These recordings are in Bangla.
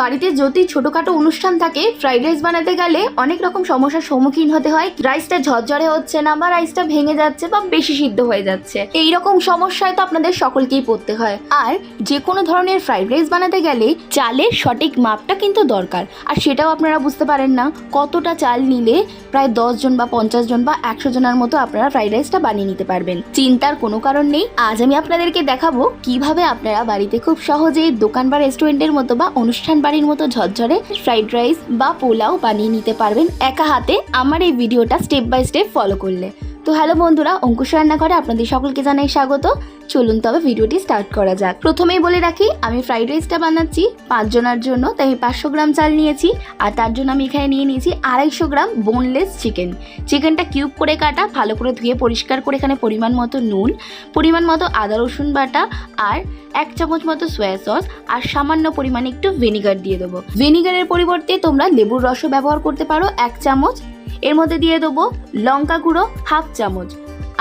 বাড়িতে যদি ছোটখাটো অনুষ্ঠান থাকে ফ্রাইড রাইস বানাতে গেলে অনেক রকম সমস্যার সম্মুখীন হতে হয়। রাইসটা ঝরঝরে হচ্ছে না বা রাইসটা ভেঙে যাচ্ছে বা বেশি সিদ্ধ হয়ে যাচ্ছে। এই রকম সমস্যায় তো আপনাদের সকলকেই পড়তে হয়। আর যে কোনো ধরনের ফ্রাইড রাইস বানাতে গেলে চালের সঠিক মাপটা কিন্তু দরকার। আর সেটাও আপনারা বুঝতে পারেন না, কতটা চাল নিলে প্রায় জন বা পঞ্চাশ জন বা একশো জনের মতো আপনারা ফ্রাইড রাইসটা বানিয়ে নিতে পারবেন। চিন্তার কোনো কারণ নেই। আজ আমি আপনাদেরকে দেখাবো কীভাবে আপনারা বাড়িতে খুব সহজেই দোকান বা রেস্টুরেন্টের মতো বা অনুষ্ঠান বাড়ির মতো ঝরঝরে ফ্রাইড রাইস বা পোলাও বানিয়ে নিতে পারবেন একা হাতে। আমার এই ভিডিওটা স্টেপ বাই স্টেপ ফলো করলে। তো হ্যালো বন্ধুরা, অঙ্কুশ রান্নাঘরে আপনাদের সকলকে জানাই স্বাগত। চলুন তবে ভিডিওটি স্টার্ট করা যাক। প্রথমেই বলে রাখি, আমি ফ্রাইড রাইসটা বানাচ্ছি পাঁচজনের জন্য, তাই আমি পাঁচশো গ্রাম চাল নিয়েছি, আর তার জন্য আমি এখানে নিয়ে নিয়েছি আড়াইশো গ্রাম বোনলেস চিকেন চিকেনটা কিউব করে কাটা, ভালো করে ধুয়ে পরিষ্কার করে এখানে পরিমাণ মতো নুন, পরিমাণ মতো আদা, রসুন বাটা, আর এক চামচ মতো সয়া সস আর সামান্য পরিমাণে একটু ভিনিগার দিয়ে দেবো। ভিনিগারের পরিবর্তে তোমরা লেবুর রসও ব্যবহার করতে পারো, এক চামচ এর মধ্যে দিয়ে দেবো লঙ্কা গুঁড়ো হাফ চামচ।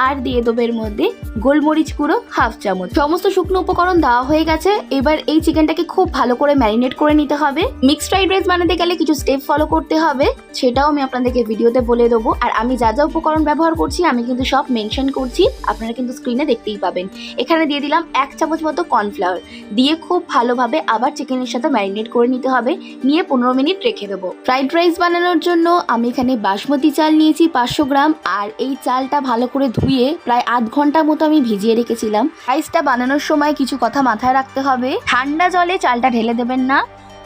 আর দিয়ে দেবো এর মধ্যে গোলমরিচ গুঁড়ো, হাফ চামচ। সমস্ত শুকনো উপকরণ দেওয়া হয়ে গেছে। এবার এই চিকেনটাকে খুব ভালো করে ম্যারিনেট করে নিতে হবে। মিক্সড ফ্রাইড রাইস বানাতে গেলে কিছু স্টেপ ফলো করতে হবে। সেটাও আমি আপনাদেরকে ভিডিওতে বলে দেবো। আর আমি যা যা উপকরণ ব্যবহার করছি, আমি কিন্তু সব মেনশন করছি। আপনারা কিন্তু স্ক্রিনে দেখতেই পাবেন। এখানে দিয়ে দিলাম এক চামচ মতো কর্নফ্লাওয়ার। দিয়ে খুব ভালোভাবে আবার চিকেনের সাথে ম্যারিনেট করে নিতে হবে। নিয়ে পনেরো মিনিট রেখে দেবো। ফ্রাইড রাইস বানানোর জন্য আমি এখানে বাসমতি চাল নিয়েছি পাঁচশো গ্রাম। আর এই চালটা ভালো করে ধুয়ে প্রায় আধ ঘণ্টা মতো আমি ভিজিয়ে রেখেছিলাম। রাইসটা বানানোর সময় কিছু কথা মাথায় রাখতে হবে। ঠান্ডা জলে চালটা ঢেলে দেবেন না।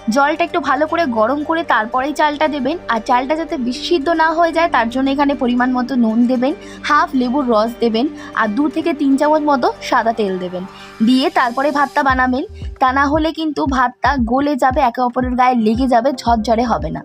জলটা একটু ভালো করে গরম করে তারপরেই চালটা দেবেন। আর চালটা যাতে বিশুদ্ধ না হয়ে যায়, তার জন্য এখানে পরিমাণ মতো নুন দেবেন। হাফ লেবুর রস দেবেন। আর দু থেকে তিন চামচ মতো সাদা তেল দেবেন। দিয়ে তারপরে ভাতটা বানাবেন। তা না হলে কিন্তু ভাতটা গলে যাবে, একে অপরের গায়ে লেগে যাবে, ঝরঝরে হবে না।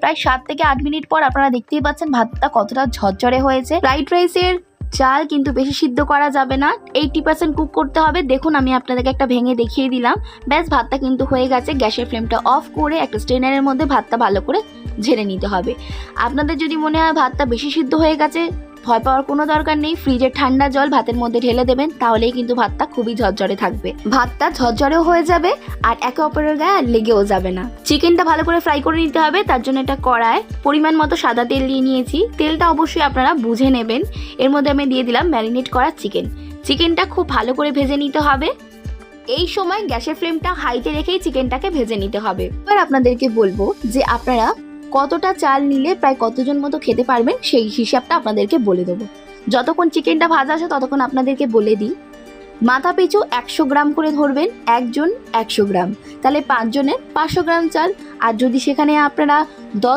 প্রায় সাত থেকে আট মিনিট পর আপনারা দেখতেই পাচ্ছেন ভাতটা কতটা ঝরঝরে হয়েছে। ফ্রাইড রাইসের চাল কিন্তু বেশি সিদ্ধ করা যাবে না। এইটি পার্সেন্ট কুক করতে হবে। দেখুন, আমি আপনাদেরকে একটা ভেঙে দেখিয়ে দিলাম। ব্যাস, ভাতটা কিন্তু হয়ে গেছে। গ্যাসের ফ্লেমটা অফ করে একটা স্ট্রেনারের মধ্যে ভাতটা ভালো করে ঝেড়ে নিতে হবে। আপনাদের যদি মনে হয় ভাতটা বেশি সিদ্ধ হয়ে গেছে ভয় পাওয়ার কোনো দরকার নেই। ফ্রিজের ঠান্ডা জল ভাতের মধ্যে ঢেলে দেবেন, তাহলেই কিন্তু ভাতটা খুবই ঝরঝরে থাকবে। ভাতটা ঝরঝরেও হয়ে যাবে আর একে অপরের গায়ে লেগেও যাবে না। চিকেনটা ভালো করে ফ্রাই করে নিতে হবে, তার জন্য এটা কড়ায় পরিমাণ মতো সাদা তেল নিয়ে নিয়েছি। তেলটা অবশ্যই আপনারা বুঝে নেবেন। এর মধ্যে আমি দিয়ে দিলাম ম্যারিনেট করা চিকেন। চিকেনটা খুব ভালো করে ভেজে নিতে হবে। এই সময় গ্যাসের ফ্লেমটা হাইতে রেখেই চিকেনটাকে ভেজে নিতে হবে। এবার আপনাদেরকে বলব যে আপনারা কতটা চাল নিলে প্রায় কতজন মতো খেতে পারবেন সেই হিসাবটা আপনাদেরকে বলে দেবো। যতক্ষণ চিকেনটা ভাজা আসে ততক্ষণ আপনাদেরকে বলে দিই। মাথা পিছু একশো গ্রাম করে ধরবেন, একজন একশো গ্রাম। তাহলে পাঁচজনের পাঁচশো গ্রাম চাল। আর যদি সেখানে আপনারা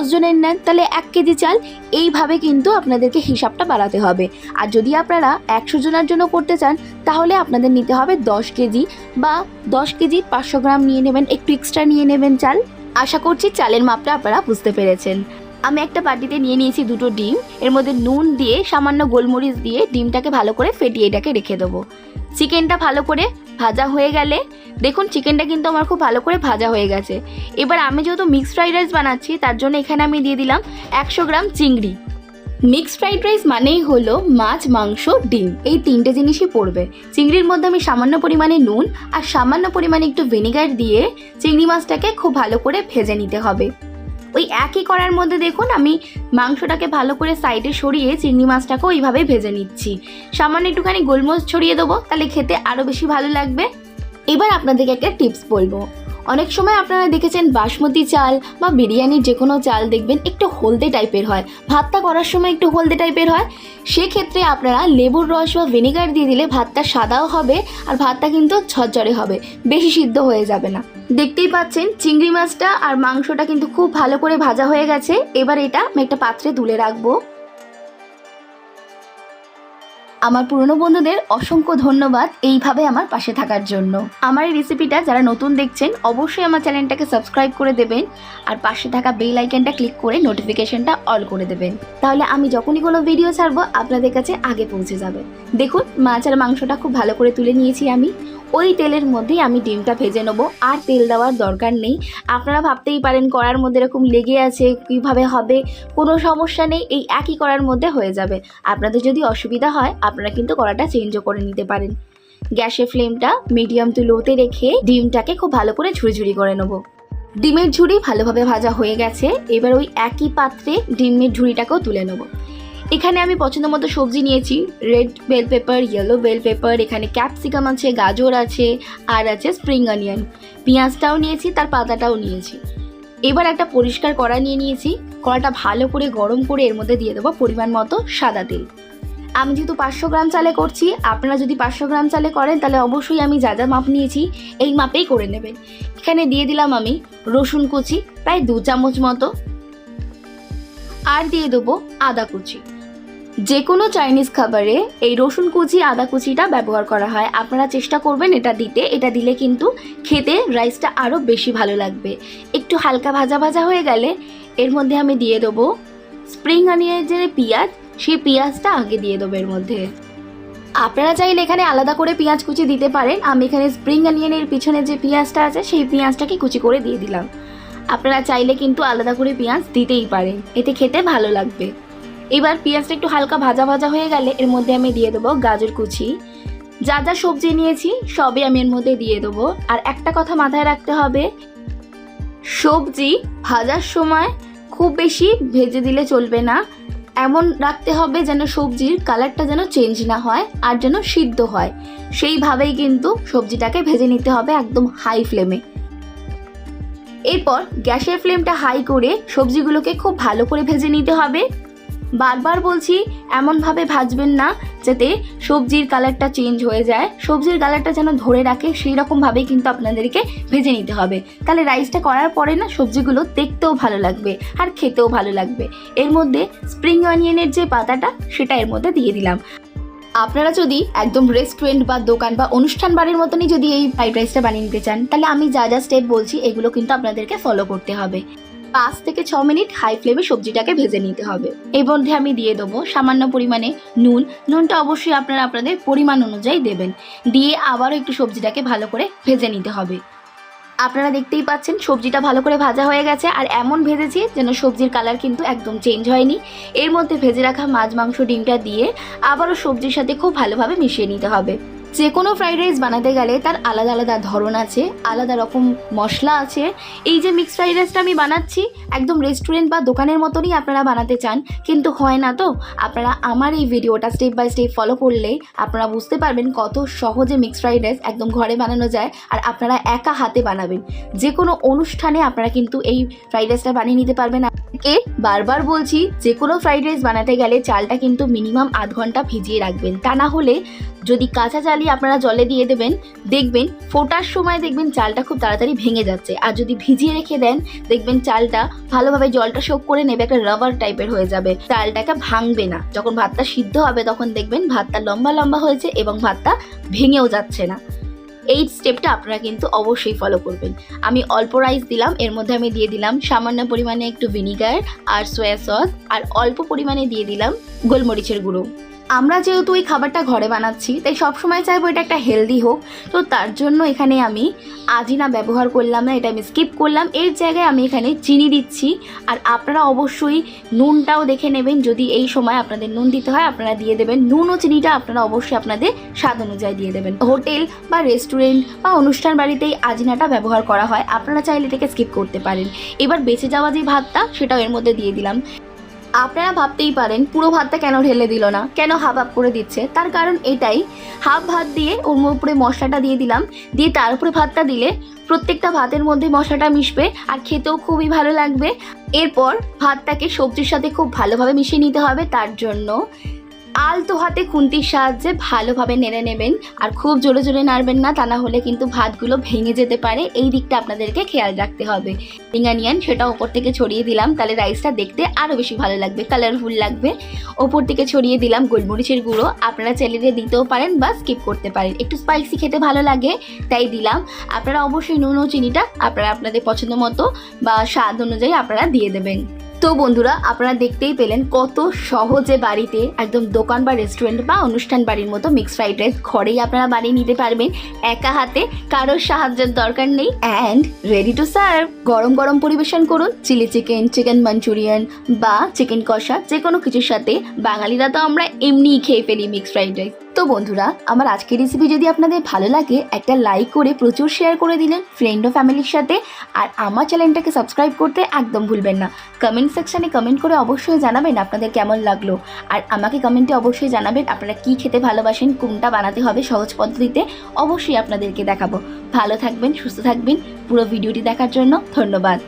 জনের নেন, তাহলে এক কেজি চাল। এইভাবে কিন্তু আপনাদেরকে হিসাবটা বাড়াতে হবে। আর যদি আপনারা একশো জনের জন্য করতে চান, তাহলে আপনাদের নিতে হবে দশ কেজি বা দশ কেজি পাঁচশো গ্রাম নিয়ে নেবেন। একটু এক্সট্রা নিয়ে নেবেন চাল। আশা করছি চালের মাপটা আপনারা বুঝতে পেরেছেন। আমি একটা বাটিতে নিয়ে নিয়েছি দুটো ডিম, এর মধ্যে নুন দিয়ে সামান্য গোলমরিচ দিয়ে ডিমটাকে ভালো করে ফেটিয়ে এটাকে রেখে দেবো। চিকেনটা ভালো করে ভাজা হয়ে গেলে, দেখুন চিকেনটা কিন্তু আমার খুব ভালো করে ভাজা হয়ে গেছে। এবার আমি যেহেতু মিক্সড ফ্রাইড রাইস বানাচ্ছি, তার জন্য এখানে আমি দিয়ে দিলাম একশো গ্রাম চিংড়ি। মিক্সড ফ্রাইড রাইস মানেই হলো মাছ, মাংস, ডিম। এই তিনটে জিনিসই পড়বে। চিংড়ির মধ্যে আমি সামান্য পরিমাণে নুন আর সামান্য পরিমাণে একটু ভিনেগার দিয়ে চিংড়ি মাছটাকে খুব ভালো করে ভেজে নিতে হবে। ওই একই করার মধ্যে দেখুন, আমি মাংসটাকে ভালো করে সাইডে সরিয়ে চিংড়ি মাছটাকেও ওইভাবে ভেজে নিচ্ছি। সামান্য একটুখানি গোলমরিচ ছড়িয়ে দেবো, তাহলে খেতে আরও বেশি ভালো লাগবে। এবার আপনাদেরকে একটা টিপস বলব। অনেক সময় আপনারা দেখেছেন বাসমতি চাল বা বিরিয়ানির যে কোনো চাল দেখবেন একটু হলদে টাইপের হয়। ভাতটা করার সময় একটু হলদে টাইপের হয়। সেক্ষেত্রে আপনারা লেবুর রস বা ভিনেগার দিয়ে দিলে ভাতটা সাদাও হবে আর ভাতটা কিন্তু ঝরঝরে হবে, বেশি সিদ্ধ হয়ে যাবে না। দেখতেই পাচ্ছেন চিংড়ি মাছটা আর মাংসটা কিন্তু খুব ভালো করে ভাজা হয়ে গেছে। এবার এটা আমি একটা পাত্রে তুলে রাখব। আমার পুরনো বন্ধুদের অসংখ্য ধন্যবাদ এইভাবে আমার পাশে থাকার জন্য। আমার এই রেসিপিটা যারা নতুন দেখছেন, অবশ্যই আমার চ্যানেলটাকে সাবস্ক্রাইব করে দেবেন আর পাশে থাকা বেল আইকনটা ক্লিক করে নোটিফিকেশনটা অল করে দেবেন। তাহলে আমি যখনই কোনো ভিডিও ছাড়বো, আপনাদের কাছে আগে পৌঁছে যাবে। দেখুন, মাছ আর মাংসটা খুব ভালো করে তুলে নিয়েছি আমি। ওই তেলের মধ্যেই আমি ডিমটা ভেজে নেব। আর তেল দেওয়ার দরকার নেই। আপনারা ভাবতেই পারেন কড়ার মধ্যে এরকম লেগে আছে, কীভাবে হবে, কোনো সমস্যা নেই, এই একই কড়ার মধ্যে হয়ে যাবে। আপনাদের যদি অসুবিধা হয়, আপনারা কিন্তু কড়াটা চেঞ্জও করে নিতে পারেন। গ্যাসের ফ্লেমটা মিডিয়াম টু লোতে রেখে ডিমটাকে খুব ভালো করে ঝুড়ি করে নেব। ডিমের ঝুড়ি ভালোভাবে ভাজা হয়ে গেছে। এবার ওই একই পাত্রে ডিমের ঝুড়িটাকেও তুলে নেব। এখানে আমি পছন্দ মতো সবজি নিয়েছি। Red bell pepper yellow bell pepper এখানে ক্যাপসিকাম আছে, গাজর আছে, আর আছে স্প্রিং অনিয়ন পেঁয়াজটাও নিয়েছি, তার পাতাটাও নিয়েছি। এবার একটা পরিষ্কার কড়া নিয়ে নিয়েছি। কড়াটা ভালো করে গরম করে এর মধ্যে দিয়ে দেবো পরিমাণ মতো সাদা তেল। আমি যেহেতু পাঁচশো গ্রাম চালে করছি, আপনারা যদি পাঁচশো গ্রাম চালে করেন, তাহলে অবশ্যই আমি যা যা মাপ নিয়েছি, এই মাপেই করে নেবেন। এখানে দিয়ে দিলাম আমি রসুন কুচি, প্রায় দু চামচ মতো। আর দিয়ে দেবো আদা কুচি। যে কোনো চাইনিজ খাবারে এই রসুন কুচি, আদা কুচিটা ব্যবহার করা হয়। আপনারা চেষ্টা করবেন এটা দিতে। এটা দিলে কিন্তু খেতে রাইসটা আরও বেশি ভালো লাগবে। একটু হালকা ভাজা ভাজা হয়ে গেলে এর মধ্যে আমি দিয়ে দেবো স্প্রিং অনিয়নের যে পেঁয়াজ, সেই পেঁয়াজটা আগে দিয়ে দেবো এর মধ্যে। আপনারা চাইলে এখানে আলাদা করে পেঁয়াজ কুচি দিতে পারেন। আমি এখানে স্প্রিং অনিয়নের পিছনে যে পেঁয়াজটা আছে, সেই পেঁয়াজটাকে কুচি করে দিয়ে দিলাম। আপনারা চাইলে কিন্তু আলাদা করে পেঁয়াজ দিতেই পারেন। এতে খেতে ভালো লাগবে। এবার পেঁয়াজটা একটু হালকা ভাজা ভাজা হয়ে গেলে এর মধ্যে আমি দিয়ে দেবো গাজর কুচি। যা যা সবজি নিয়েছি, সবই আমি এর মধ্যে দিয়ে দেবো। আর একটা কথা মাথায় রাখতে হবে, সবজি ভাজার সময় খুব বেশি ভেজে দিলে চলবে না। এমন রাখতে হবে যেন সবজির কালারটা যেন চেঞ্জ না হয় আর যেন সিদ্ধ হয়। সেইভাবেই কিন্তু সবজিটাকে ভেজে নিতে হবে একদম হাই ফ্লেমে এরপর গ্যাসের ফ্লেমটা হাই করে সবজিগুলোকে খুব ভালো করে ভেজে নিতে হবে। বারবার বলছি, এমনভাবে ভাজবেন না যাতে সবজির কালারটা চেঞ্জ হয়ে যায়। সবজির কালারটা যেন ধরে রাখে, সেই রকমভাবেই কিন্তু আপনাদেরকে ভেজে নিতে হবে। তাহলে রাইসটা করার পরে না, সবজিগুলো দেখতেও ভালো লাগবে আর খেতেও ভালো লাগবে। এর মধ্যে স্প্রিং অনিয়নের যে পাতাটা, সেটা এর মধ্যে দিয়ে দিলাম। আপনারা যদি একদম রেস্টুরেন্ট বা দোকান বা অনুষ্ঠান বাড়ির মতনই যদি এই ফ্রাইড রাইসটা বানিয়ে নিতে চান, তাহলে আমি যা যা স্টেপ বলছি, এগুলো কিন্তু আপনাদেরকে ফলো করতে হবে। পাঁচ থেকে ছ মিনিট হাই ফ্লেমে সবজিটাকে ভেজে নিতে হবে। এর মধ্যে আমি দিয়ে দেবো সামান্য পরিমাণে নুন। নুনটা অবশ্যই আপনারা আপনাদের পরিমাণ অনুযায়ী দেবেন। দিয়ে আবারও একটু সবজিটাকে ভালো করে ভেজে নিতে হবে। আপনারা দেখতেই পাচ্ছেন সবজিটা ভালো করে ভাজা হয়ে গেছে আর এমন ভেজেছি যেন সবজির কালার কিন্তু একদম চেঞ্জ হয়নি। এর মধ্যে ভেজে রাখা মাছ, মাংস, ডিমটা দিয়ে আবারও সবজির সাথে খুব ভালোভাবে মিশিয়ে নিতে হবে। যে কোনো ফ্রাইড রাইস বানাতে গেলে তার আলাদা আলাদা ধরন আছে, আলাদা রকম মশলা আছে। এই যে মিক্সড ফ্রাইড রাইসটা আমি বানাচ্ছি, একদম রেস্টুরেন্ট বা দোকানের মতনই আপনারা বানাতে চান, কিন্তু হয় না তো। আপনারা আমার এই ভিডিওটা স্টেপ বাই স্টেপ ফলো করলে আপনারা বুঝতে পারবেন কত সহজে মিক্সড ফ্রাইড রাইস একদম ঘরে বানানো যায় আর আপনারা একা হাতে বানাবেন। যে কোনো অনুষ্ঠানে আপনারা কিন্তু এই ফ্রাইড রাইসটা বানিয়ে নিতে পারবেন। কে বারবার বলছি যে কোনো ফ্রাইড রাইস বানাতে গেলে চালটা কিন্তু মিনিমাম আধ ঘণ্টা ভিজিয়ে রাখবেন। তা না হলে যদি কাঁচা চালই আপনারা জলে দিয়ে দেবেন, দেখবেন ফোটার সময় দেখবেন চালটা খুব তাড়াতাড়ি ভেঙে যাচ্ছে। আর যদি ভিজিয়ে রেখে দেন, দেখবেন চালটা ভালোভাবে জলটা শোক করে নেবে, একটা রাবার টাইপের হয়ে যাবে। চালটাকে ভাঙবে না। যখন ভাতটা সিদ্ধ হবে, তখন দেখবেন ভাতটা লম্বা লম্বা হয়েছে এবং ভাতটা ভেঙেও যাচ্ছে না। এই স্টেপটা আপনারা কিন্তু অবশ্যই ফলো করবেন। আমি অল্প রাইস দিলাম, এর মধ্যে আমি দিয়ে দিলাম সামান্য পরিমাণে একটু ভিনিগার আর সোয়া সস আর অল্প পরিমাণে দিয়ে দিলাম গোলমরিচের গুঁড়ো। আমরা যেহেতু এই খাবারটা ঘরে বানাচ্ছি, তাই সবসময় চাইব এটা একটা হেলদি হোক। তো তার জন্য এখানে আমি আজিনা ব্যবহার করলাম না, এটা আমি স্কিপ করলাম। এর জায়গায় আমি এখানে চিনি দিচ্ছি। আর আপনারা অবশ্যই নুনটাও দেখে নেবেন। যদি এই সময় আপনাদের নুন দিতে হয়, আপনারা দিয়ে দেবেন। নুন ও চিনিটা আপনারা অবশ্যই আপনাদের স্বাদ অনুযায়ী দিয়ে দেবেন। হোটেল বা রেস্টুরেন্ট বা অনুষ্ঠান বাড়িতেই আজিনাটা ব্যবহার করা হয়। আপনারা চাইলে এটাকে স্কিপ করতে পারেন। এবার বেঁচে যাওয়া যে ভাতটা, সেটাও এর মধ্যে দিয়ে দিলাম। আপনারা ভাবতেই পারেন, পুরো ভাতটা কেন ঢেলে দিল না, কেন হাফ হাফ করে দিচ্ছে। তার কারণ এটাই, হাফ ভাত দিয়ে ওর উপরে মশলাটা দিয়ে দিলাম, দিয়ে তার উপরে ভাতটা দিলে প্রত্যেকটা ভাতের মধ্যে মশলাটা মিশবে আর খেতেও খুবই ভালো লাগবে। এরপর ভাতটাকে সবজির সাথে খুব ভালোভাবে মিশিয়ে নিতে হবে, তার জন্য আলতো হাতে খুন্তির সাহায্যে ভালোভাবে নেড়ে নেবেন আর খুব জোরে জোরে নাড়বেন না, তা না হলে কিন্তু ভাতগুলো ভেঙে যেতে পারে। এই দিকটা আপনাদেরকে খেয়াল রাখতে হবে। ইঙ্গানিয়ান সেটা ওপর থেকে ছড়িয়ে দিলাম, তাহলে রাইসটা দেখতে আরও বেশি ভালো লাগবে কালারফুল লাগবে। ওপর থেকে ছড়িয়ে দিলাম গোলমরিচের গুঁড়ো, আপনারা চাইলে দিতেও পারেন বা স্কিপ করতে পারেন। একটু স্পাইসি খেতে ভালো লাগে, তাই দিলাম। আপনারা অবশ্যই নুন ও চিনিটা আপনারা আপনাদের পছন্দ মতো বা স্বাদ অনুযায়ী আপনারা দিয়ে দেবেন। তো বন্ধুরা, আপনারা দেখতেই পেলেন কত সহজে বাড়িতে একদম দোকান বা রেস্টুরেন্ট বা অনুষ্ঠান বাড়ির মতো মিক্স ফ্রাইড রাইস ঘরেই আপনারা বানিয়ে নিতে পারবেন। একা হাতে কারোর সাহায্যের দরকার নেই। অ্যান্ড রেডি টু সার্ভ গরম গরম পরিবেশন করুন। চিলি চিকেন চিকেন মাঞ্চুরিয়ান বা চিকেন কষা যে কোনো কিছুর সাথে। বাঙালিরা তো আমরা এমনিই খেয়ে ফেলি মিক্স ফ্রাইড রাইস তো বন্ধুরা, আমার আজকের রেসিপি যদি আপনাদের ভালো লাগে, একটা লাইক করে প্রচুর শেয়ার করে দিলেন ফ্রেন্ড ও ফ্যামিলির সাথে। আর আমার চ্যানেলটাকে সাবস্ক্রাইব করতে একদম ভুলবেন না। কমেন্ট সেকশানে কমেন্ট করে অবশ্যই জানাবেন আপনাদের কেমন লাগল। আর আমাকে কমেন্টে অবশ্যই জানাবেন আপনারা কি খেতে ভালোবাসেন, কোনটা বানাতে হবে সহজ পদ্ধতিতে। অবশ্যই আপনাদেরকে দেখাবো। ভালো থাকবেন, সুস্থ থাকবেন। পুরো ভিডিওটি দেখার জন্য ধন্যবাদ।